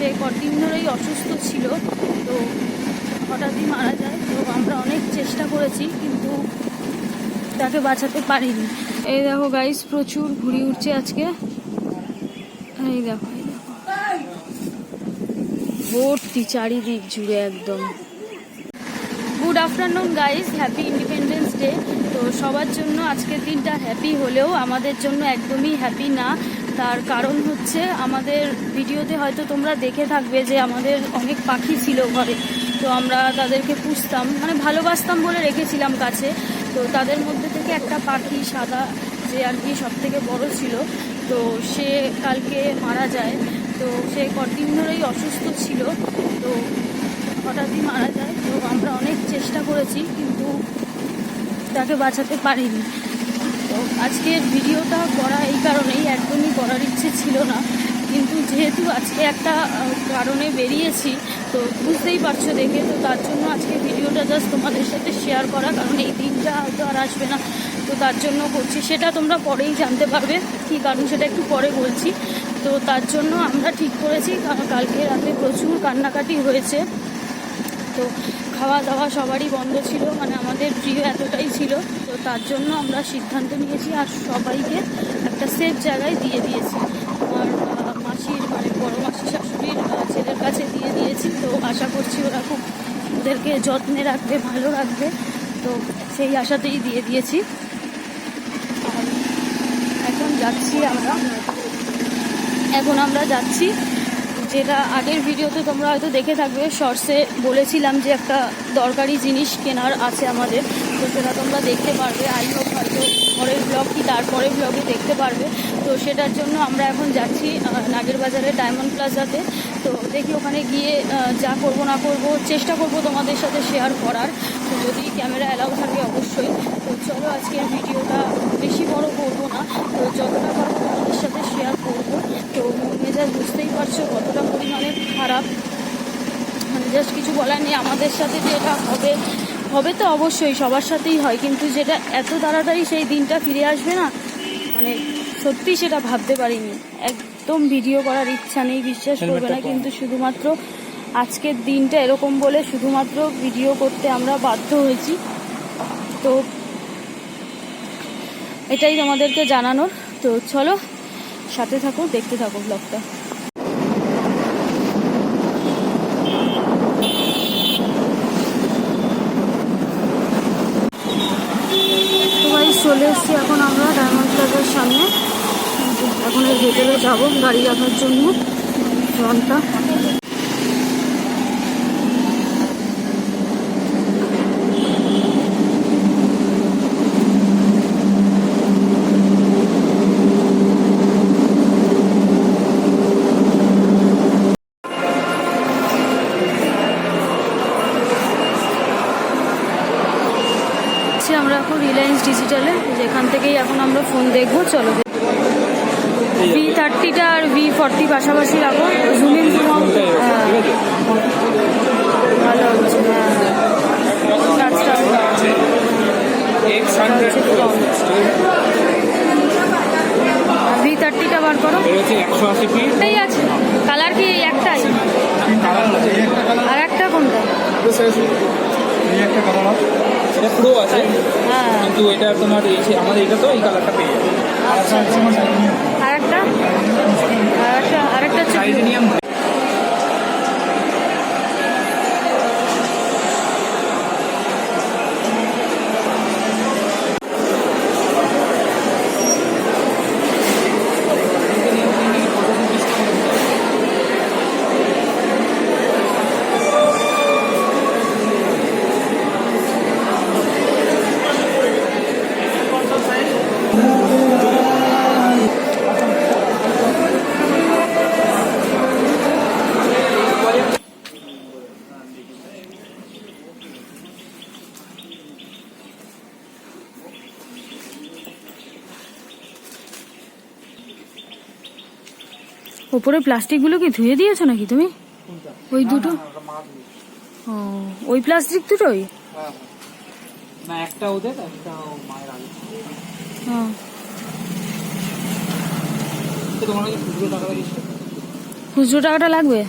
সে কদিন ধরেই অসুস্থ ছিল, তো হঠাৎই মারা যায়। তো আমরা অনেক চেষ্টা করেছি, কিন্তু তাকে বাঁচাতে পারিনি। এই দেখো গাইস প্রচুর ঘুড়ি উঠছে আজকে। এই দেখো এই দেখো। ভর্তি চারিদিক জুড়ে একদম। Good afternoon guys happy independence day তো সবার জন্য আজকের দিনটা হ্যাপি হলেও আমাদের জন্য একদমই হ্যাপি না। তার কারণ হচ্ছে আমাদের ভিডিওতে হয়তো তোমরা দেখে থাকবে যে আমাদের অনেক পাখি ছিল ঘরে। তো আমরা তাদেরকে পুষতাম মানে ভালোবাসতাম বলে রেখেছিলাম কাছে তো তাদের মধ্যে থেকে একটা পাখি সাদা যে আর কি সব থেকে বড় ছিল, তো সে কালকে মারা যায়। তো সে কদিন ধরেই অসুস্থ ছিল, তো হঠাৎই মারা যায়। তো আমরা অনেক চেষ্টা করেছি, কিন্তু তাকে বাঁচাতে পারিনি। আজকের ভিডিওটা করা এই কারণেই, একদমই করার ইচ্ছে ছিল না। কিন্তু যেহেতু আজকে একটা কারণে বেরিয়েছি, তো বুঝতেই পারছ দেখে, তো তার জন্য আজকে ভিডিওটা জাস্ট তোমাদের সাথে শেয়ার করা, কারণ এই দিনটা হয়তো আর আসবে না। তো তার জন্য করছি, সেটা তোমরা পরেই জানতে পারবে, কী কারণ সেটা একটু পরে বলছি। তো তার জন্য আমরা ঠিক করেছি, কারণ কালকে রাতে প্রচুর কান্নাকাটি হয়েছে। তো খাওয়া দাওয়া সবারই বন্ধ ছিল মানে আমাদের প্রিয় এতটাই ছিল। তো তার জন্য আমরা সিদ্ধান্ত নিয়েছি আর সবাইকে একটা সেফ জায়গায় দিয়ে দিয়েছি। আমার মাসির মানে বড় মাসি শাশুড়ির ছেলের কাছে দিয়ে দিয়েছি। তো আশা করছি ওরা খুব ওদেরকে যত্নে রাখবে, ভালো রাখবে। তো সেই আশাতেই দিয়ে দিয়েছি। আর এখন যাচ্ছি আমরা। এখন আমরা যাচ্ছি যেটা আগের ভিডিওতে তোমরা হয়তো দেখে থাকবে শর্টসে বলেছিলাম যে একটা দরকারি জিনিস কেনার আছে আমাদের। তো সেটা তোমরা দেখতে পারবে। আই হোপ হয়তো পরের ব্লগ কি তারপরের ব্লগে দেখতে পারবে। তো সেটার জন্য আমরা এখন যাচ্ছি নাগের বাজারে ডায়মন্ড প্লাজাতে তো দেখি ওখানে গিয়ে যা করব না করব, চেষ্টা করব তোমাদের সাথে শেয়ার করার। তো যদি ক্যামেরা অ্যালাউ থাকে অবশ্যই। তো চলো আজকের ভিডিওটা বেশি বড় করব না। তো যতটা পারব তোমাদের সাথে শেয়ার করব তো মন বুঝতেই পারছ কতটা পরিমাণে খারাপ। মানে জাস্ট কিছু বলার নেই আমাদের সাথে যে এটা হবে হবে তো অবশ্যই সবার সাথেই হয়। কিন্তু যেটা এত তাড়াতাড়ি সেই দিনটা ফিরে আসবে না মানে সত্যি সেটা ভাবতে পারিনি। একদম ভিডিও করার ইচ্ছা নেই বিশ্বাস করবে না। কিন্তু শুধুমাত্র আজকের দিনটা এরকম বলে শুধুমাত্র ভিডিও করতে আমরা বাধ্য হয়েছি। তো এটাই তোমাদেরকে জানানোর। তো চলো সাথে থাকো, দেখতে থাকো ব্লগটা চলে এসেছি এখন আমরা ডায়মন্ড প্লাজার সামনে। এখন এর ভেতরে যাব গাড়ি রাখার জন্য। জনটা আছি আমরা এখন রিলায়েন্স ডিজিটালে যেখান থেকেই এখন আমরা ফোন দেখব চলো ভি থার্টিটা আর ভি ফর্টি পাশাপাশি রাখো জুমিং হ্যাঁ। ভালো হচ্ছে হ্যাঁ। ভি থার্টিটা বার করো। এটাই আছে। কালার কি এই একটাই? আর একটা কোনটা? একটা কালার এটা পুরো আছে হ্যাঁ। কিন্তু এটা তোমার এই যে আমাদের এটা তো এই কালারটা পেয়ে যাবে। আচ্ছা একটা আর উপরে প্লাস্টিকগুলো কি ধুয়ে দিয়েছ নাকি তুমি? ওই দুটো? ও ওই প্লাস্টিক দুটোই? না একটা ওদের একটা মায়ের আগে। হ্যাঁ তোমার টাকা খুচরো টাকাটা লাগবে?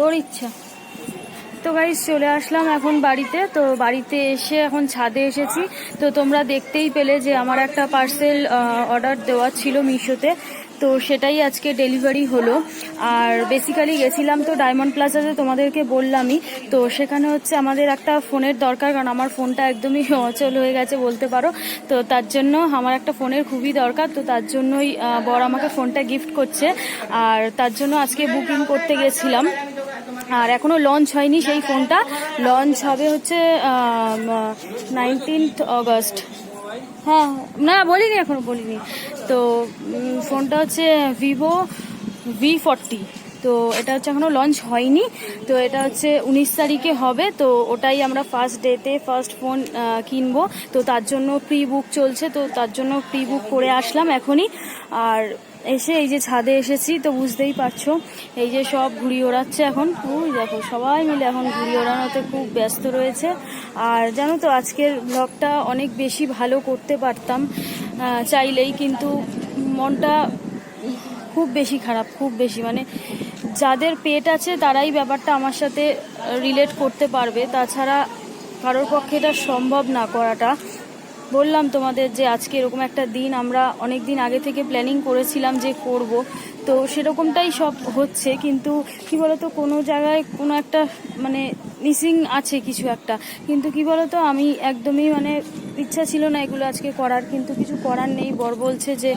তোর ইচ্ছা। তো গাইজ চলে আসলাম এখন বাড়িতে। তো বাড়িতে এসে এখন ছাদে এসেছি। তো তোমরা দেখতেই পেলে যে আমার একটা পার্সেল অর্ডার দেওয়া ছিল মিশোতে। তো সেটাই আজকে ডেলিভারি হলো। আর বেসিক্যালি গেছিলাম তো ডায়মন্ড প্লাজাতে তোমাদেরকে বললামই। তো সেখানে হচ্ছে আমাদের একটা ফোনের দরকার, কারণ আমার ফোনটা একদমই অচল হয়ে গেছে বলতে পারো। তো তার জন্য আমার একটা ফোনের খুবই দরকার। তো তার জন্যই বর আমাকে ফোনটা গিফট করছে। আর তার জন্য আজকে বুকিং করতে গেছিলাম। আর এখনও লঞ্চ হয়নি সেই ফোনটা। লঞ্চ হবে হচ্ছে নাইনটিন্থ অগস্ট হ্যাঁ না, বলিনি এখনও, বলিনি। তো ফোনটা হচ্ছে ভিভো ভি ফর্টি তো এটা হচ্ছে এখনও লঞ্চ হয়নি। তো এটা হচ্ছে উনিশ তারিখে হবে। তো ওটাই আমরা ফার্স্ট ডেতে ফার্স্ট ফোন কিনবো। তো তার জন্য প্রি বুক চলছে। তো তার জন্য প্রি বুক করে আসলাম এখনই। আর এসে এই যে ছাদে এসেছি, তো বুঝতেই পারছ, এই যে সব ঘুড়ি ওড়াচ্ছে এখন। ওই দেখো, সবাই মিলে এখন ঘুড়ি ওড়ানোতে খুব ব্যস্ত রয়েছে। আর জানো তো, আজকের ব্লগটা অনেক বেশি ভালো করতে পারতাম। চাইলেই কিন্তু মনটা খুব বেশি খারাপ, খুব বেশি। মানে যাদের পেট আছে তারাই ব্যাপারটা আমার সাথে রিলেট করতে পারবে। তাছাড়া কারোর পক্ষে এটা সম্ভব না করাটা। বললাম তোমাদের যে আজকে এরকম একটা দিন, আমরা অনেক দিন আগে থেকে প্ল্যানিং করেছিলাম যে করব। তো সেরকমটাই সব হচ্ছে, কিন্তু কি বলতো, কোনো জায়গায় কোনো একটা মানে মিসিং আছে কিছু একটা। কিন্তু কি বলতো, আমি একদমই মানে ইচ্ছা ছিল না এগুলো আজকে করার, কিন্তু কিছু করার নেই। বর বলছে যে,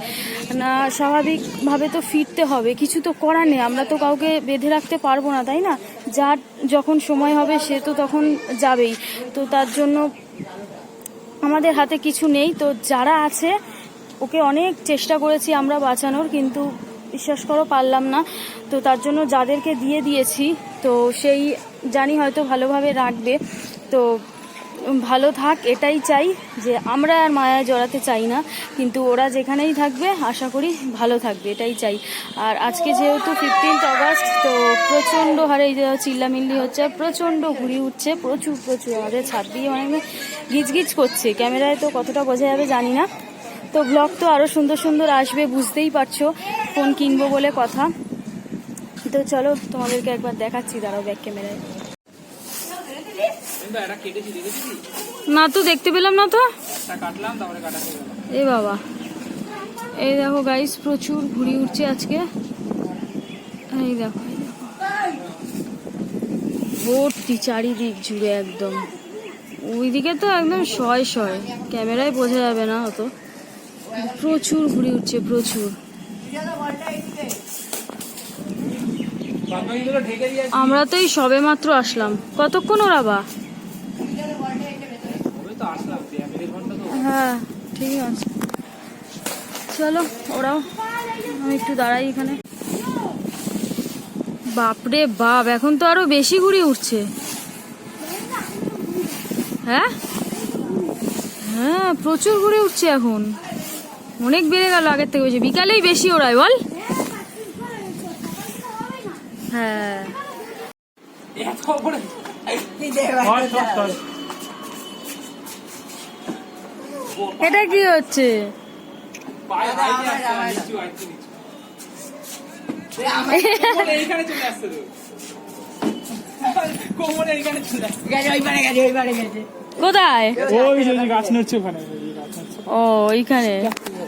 না, স্বাভাবিকভাবে তো ফিরতে হবে, কিছু তো করার নেই। আমরা তো কাউকে বেঁধে রাখতে পারব না, তাই না? যার যখন সময় হবে, সে তো তখন যাবেই। তো তার জন্য আমাদের হাতে কিছু নেই। তো যারা আছে, ওকে অনেক চেষ্টা করেছি আমরা বাঁচানোর, কিন্তু বিশ্বাস করো পারলাম না। তো তার জন্য যাদেরকে দিয়ে দিয়েছি, তো সেই জানি হয়তো ভালোভাবে রাখবে। তো ভালো থাক, এটাই চাই যে আমরা আর মায়া জড়াতে চাই না, কিন্তু ওরা যেখানেই থাকবে, আশা করি ভালো থাকবে, এটাই চাই। আর আজকে যেহেতু ফিফটিন্থ অগস্ট তো প্রচণ্ড হারে এই যে চিল্লামিল্লি হচ্ছে প্রচণ্ড ঘুরি উঠছে, প্রচুর প্রচুর আমাদের ছাদ দিয়ে অনেক গিজগিজ করছে। ক্যামেরায় তো কতটা বোঝা যাবে জানি না। তো ব্লগ তো আরও সুন্দর সুন্দর আসবে, বুঝতেই পারছ ফোন কিনবো বলে কথা। তো চলো তোমাদেরকে একবার দেখাচ্ছি, দাঁড়াও ব্যাক ক্যামেরায় কিন্তু এটা কেটেছি দেখেছিস না তো দেখতে পেলাম না তো। এ বাবা। এই দেখো গাইস প্রচুর ঘুড়ি উঠছে আজকে। এই দেখো ভর্তি চারিদিক জুড়ে একদম। ওইদিকে তো একদম শয় শয়। ক্যামেরায় বোঝা যাবে না অত। প্রচুর ঘুড়ি উঠছে প্রচুর। আমরা তো এই সবে মাত্র আসলাম। কতক্ষণ ওরাবা হবে তো আসলাম তুই এক দেড় ঘণ্টা তো হ্যাঁ। ঠিক আছে চলো ওরাও আমি একটু দাঁড়াই এখানে বাপরে বাপ এখন তো আরও বেশি ঘুরে উঠছে হ্যাঁ হ্যাঁ প্রচুর ঘুরে উঠছে এখন অনেক বেড়ে গেল আগের থেকে বেশি বিকালেই বেশি ওরাই বল হ্যাঁ এত করে ধর, ধর, ধর। এটা কি হচ্ছে পায়ে হাইটে আসছে, নিচু, হাইটে নিচু। কোমরে এইখানে চলে আসছে তো। কোমরে এইখানে কি হচ্ছে? কোথায়। ও ওইখানে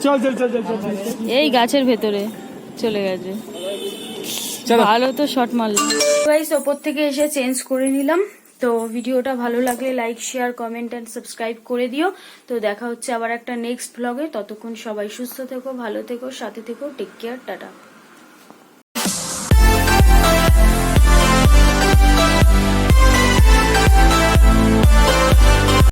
চল চল চল চল চল চল। এই গাছের ভেতরে চলে গেছে। ভালো তো শর্ট মারলাম। গাইস ওপর থেকে এসে চেঞ্জ করে নিলাম। তো ভিডিওটা ভালো লাগলে like share comment and subscribe করে দিও। তো দেখা হচ্ছে আবার একটা নেক্সট ব্লগে ততক্ষণ সবাই সুস্থ থেকো, ভালো থেকো, সাথে থেকো টেক কেয়ার টাটা।